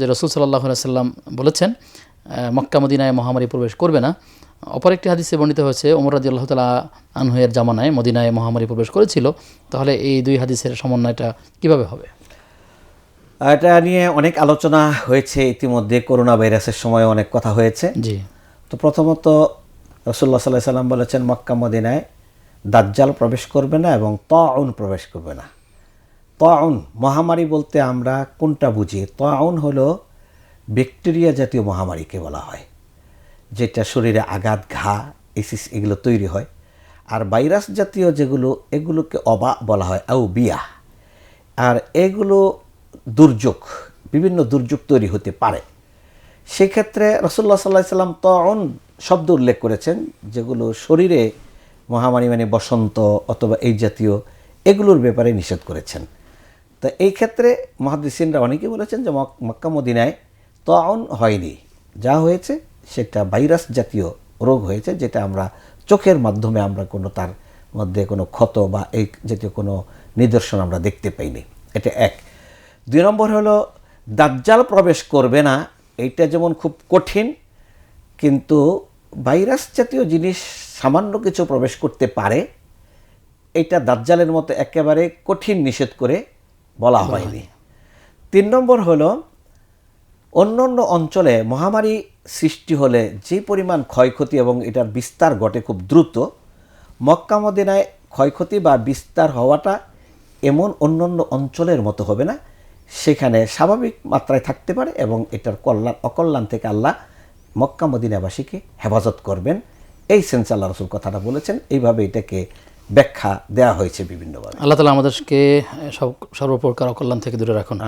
যে রসুল সাল্লাহ সাল্লাম বলেছেন মক্কা মদিনায় মহামারী প্রবেশ করবে না। অপর একটি হাদিসে বর্ণিত হয়েছে ওমর রাজি আল্লাহ তালা আনহুয়ের জামানায় মদিনায় মহামারী প্রবেশ করেছিল। তাহলে এই দুই হাদিসের সমন্বয়টা কীভাবে হবে? এটা নিয়ে অনেক আলোচনা হয়েছে। ইতিমধ্যে করোনা ভাইরাসের সময় অনেক কথা হয়েছে। জি। তো প্রথমত রসুল্লাহ সাল্লাহ সাল্লাম বলেছেন মক্কা মদিনায় দাজ্জাল প্রবেশ করবে না এবং তাউন প্রবেশ করবে না। তাউন, মহামারী বলতে আমরা কোনটা বুঝি? তাউন হলো ব্যাকটেরিয়া জাতীয় মহামারীকে বলা হয়, যেটা শরীরে আঘাত, ঘা, এসিস এগুলো তৈরি হয়। আর ভাইরাস জাতীয় যেগুলো, এগুলোকে অবা বলা হয় আউ বিয়া আর এগুলো দুর্যোগ, বিভিন্ন দুর্যোগ তৈরি হতে পারে। সেক্ষেত্রে রসুল্লাহ সাল্লাহ সাল্লাম তখন শব্দ উল্লেখ করেছেন, যেগুলো শরীরে মহামারী মানে বসন্ত অথবা এই জাতীয় এগুলোর ব্যাপারে নিষেধ করেছেন। তো এই ক্ষেত্রে মহাদিসিনরা অনেকেই বলেছেন যে মক্কা মদিনায় তখন হয়নি। যা হয়েছে সেটা ভাইরাস জাতীয় রোগ হয়েছে, যেটা আমরা চোখের মাধ্যমে আমরা কোনো তার মধ্যে কোনো ক্ষত বা এই জাতীয় কোনো নিদর্শন আমরা দেখতে পাইনি। এটা এক। দুই নম্বর হলো, দাজ্জাল প্রবেশ করবে না, এইটা যেমন খুব কঠিন, কিন্তু ভাইরাস জাতীয় জিনিস সামান্য কিছু প্রবেশ করতে পারে, এটা দাজ্জালের মতো একেবারে কঠিন নিষেধ করে বলা হয়নি। তিন নম্বর হলো অন্য অন্য অঞ্চলে মহামারী সৃষ্টি হলে যে পরিমাণ ক্ষয়ক্ষতি এবং এটার বিস্তার ঘটে খুব দ্রুত, মক্কা মদিনায় ক্ষয়ক্ষতি বা বিস্তার হওয়াটা এমন অন্য অন্য অঞ্চলের মতো হবে না। সেখানে স্বাভাবিক মাত্রায় থাকতে পারে এবং এটার কল্যাণ, অকল্যাণ থেকে আল্লাহ মক্কা মদিনাবাসীকে হেফাজত করবেন। এই সেন্স আল্লাহ রসুল কথাটা বলেছেন। এইভাবে এটাকে ব্যাখ্যা দেওয়া হয়েছে বিভিন্নভাবে। আল্লাহ তালা আমাদেরকে সব সর্বপ্রকার অকল্যাণ থেকে দূরে রাখুন।